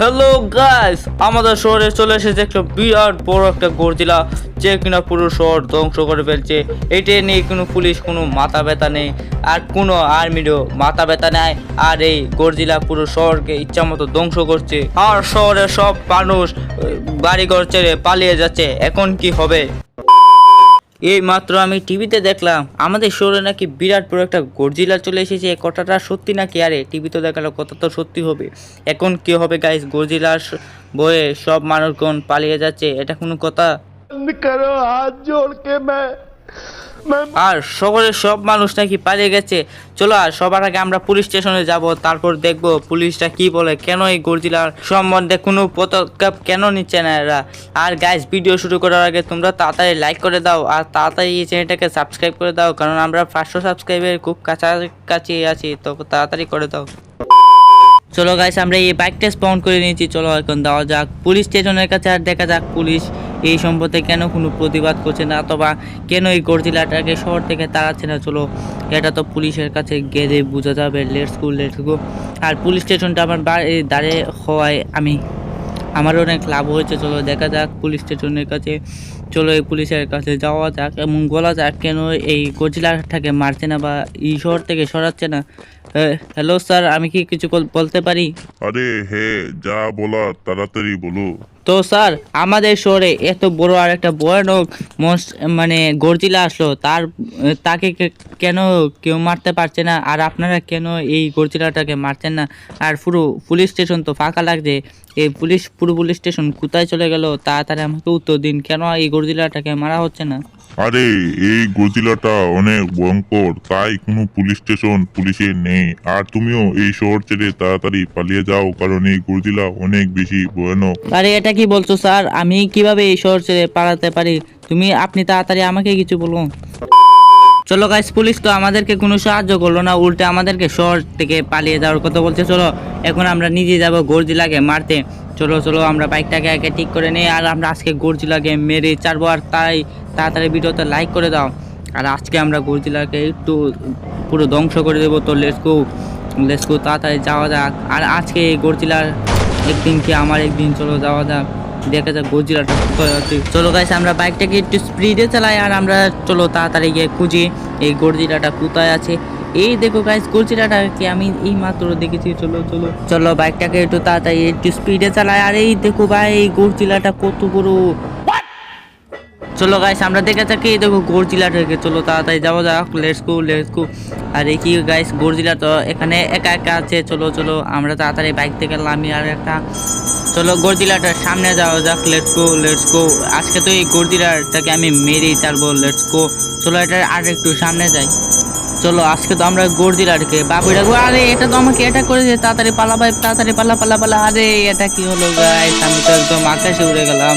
Hello guys আমাদের শহরে চলে এসেছে একটা বিরাট বড় একটা গর্জিলা, যে কিনা পুরো শহর ধ্বংস করে ফেলছে। এটা নিয়ে কোনো পুলিশ, কোনো মাথা ব্যথা নেই, আর কোনো আর্মিরও মাথা ব্যথা নেয় আর এই গর্জিলা পুরো শহরকে ইচ্ছা মতো ধ্বংস করছে। আর শহরের সব মানুষ বাড়িঘর ছেড়ে পালিয়ে যাচ্ছে। এখন কি হবে? এই মাত্র আমি টিভিতে দেখলাম, আমাদের শহরে নাকি বিরাট বড় একটা গর্জিলা চলে এসেছে। কথাটা সত্যি নাকি? আরে টিভিতে দেখাল, কথা তো সত্যি হবে। এখন কি হবে গাইস গর্জিলার বয়ে সব মানুষগণ পালিয়ে যাচ্ছে, এটা কোনো কথা? হাত জোড়কে আর শহরের সব মানুষ নাকি পালিয়ে গেছে। চলো আর সবার আগে আমরা পুলিশ স্টেশনে যাব, তারপর দেখব পুলিশটা কি বলে, কেন এই গর্জিলার সম্বন্ধে কোনো পদক্ষেপ কেন নিচ্ছে না এরা। আর গাইস ভিডিও শুরু করার আগে তোমরা তাড়াতাড়ি লাইক করে দাও, আর তাড়াতাড়ি এই চ্যানেলটাকে সাবস্ক্রাইব করে দাও, কারণ আমরা পাঁচশো সাবস্ক্রাইবের খুব কাছাকাছি আছি, তো তাড়াতাড়ি করে দাও। চলো গাইস আমরা এই বাইকটা স্পন করে নিয়েছি। চলো এখন দেওয়া যাক। পুলিশ স্টেশনের কাছে আর দেখা যাক পুলিশ এই সম্পর্কে কেন কোনো প্রতিবাদ করছে না, অথবা কেন এই গর্জিলাটাকে শহর থেকে তাড়াচ্ছে না। চলো, এটা তো পুলিশের কাছে গেলে বোঝা যাবে। লেটস গো লেটস গো আর পুলিশ স্টেশনটা আমার দাঁড়িয়ে হওয়ায় আমি আমার অনেক লাভ হয়েছে। চলো দেখা যাক পুলিশ স্টেশনের কাছে চলো এই পুলিশের কাছে যাওয়া যাক এবং বলা যাক কেন এই গজিলাটাকে মারছে না বা এই শহর থেকে সরাচ্ছে না। হ্যালো স্যার আমি কি কিছু বলতে পারি? আরে হে, যা বলা তাড়াতাড়ি বলো। তো স্যার, আমাদের শহরে এত বড় আর একটা ভয়ানক মানে গর্জিলা আসলো। তার, তাকে কেন কেউ মারতে পারছে না? আর আপনারা কেন এই গর্জিলাটাকে মারছেন না? আর পুরো পুলিশ স্টেশন তো ফাঁকা লাগছে। এই পুলিশ, পুরো পুলিশ স্টেশন কোথায় চলে গেল? তাড়াতাড়ি আমাকে উত্তর দিন। কেন এই গর্জিলাটাকে মারা হচ্ছে না? আরে, এই গজিলাটা অনেক ভয়ঙ্কর। তাই কোনো পুলিশ স্টেশন পুলিশের নেই। আর তুমিও এই শহর ছেড়ে তাড়াতাড়ি পালিয়ে যাও, কারণ এই গজিলা অনেক বেশি ভয়ানক। আরে, এটা কি বলছো স্যার? আমি কীভাবে এই শহর ছেড়ে পালাতে পারি? তুমি, আপনি তাড়াতাড়ি আমাকে কিছু বলুন। চলো গাইস পুলিশ তো আমাদেরকে কোনো সাহায্য করল না, উল্টে আমাদেরকে শহর থেকে পালিয়ে যাওয়ার কথা বলছে। চলো, এখন আমরা নিজে যাব গর্জিলাকে মারতে। চলো চলো, আমরা বাইকটাকে আগে ঠিক করে নিই, আর আমরা আজকে গর্জিলাকে মেরে চারবো আর তাই তাড়াতাড়ি ভিডিওতে লাইক করে দাও। আর আজকে আমরা গর্জিলাকে একটু পুরো ধ্বংস করে দেবো, তো লেটস গো তাড়াতাড়ি যাওয়া যাক। আর আজকে এই গর্জিলার একদিন কি আমার একদিন, চলো যাওয়া যাক। দেখা যাক গজিরাটা আছে। চলো গাইস আমরা বাইকটাকে একটু স্পিডে চালাই আর আমরা চলো তাড়াতাড়ি গিয়ে খুঁজি এই গজিরাটা কোথায় আছে। এই দেখো গাইস গর্জিলাটাকে আমি এই মাত্র দেখেছি। চলো চলো চলো বাইকটাকে একটু তাড়াতাড়ি একটু স্পিডে চালাই। আর এই দেখো ভাই, এই গজিরাটা কত বড়। চলো গাইস আমরা দেখে থাকি, দেখো গর্জিলাটাকে। চলো তাড়াতাড়ি যাওয়া যাক লেটস গো লেটস আর এই কি গাইস গর্জিলা তো এখানে একা একা আছে। চলো চলো, আমরা তাড়াতাড়ি বাইক থেকে নামি আর একটা। চলো গর্জিলাটার সামনে যাওয়া যাক লেটস গো লেটস আজকে তো এই গর্জিলাটাকে আমি মেরেই ছাড়বো লেটস চলো এটা আর একটু সামনে যাই। চলো, আজকে তো আমরা গর্জিলাটাকে বাবু ডাকবো আরে, এটা তো আমাকে এটা করেছে। তাড়াতাড়ি পালা ভাই, তাড়াতাড়ি পালা পালা পালা। আরে, এটা কি হলো গাইস আমি তো একদম আকাশে উড়ে গেলাম।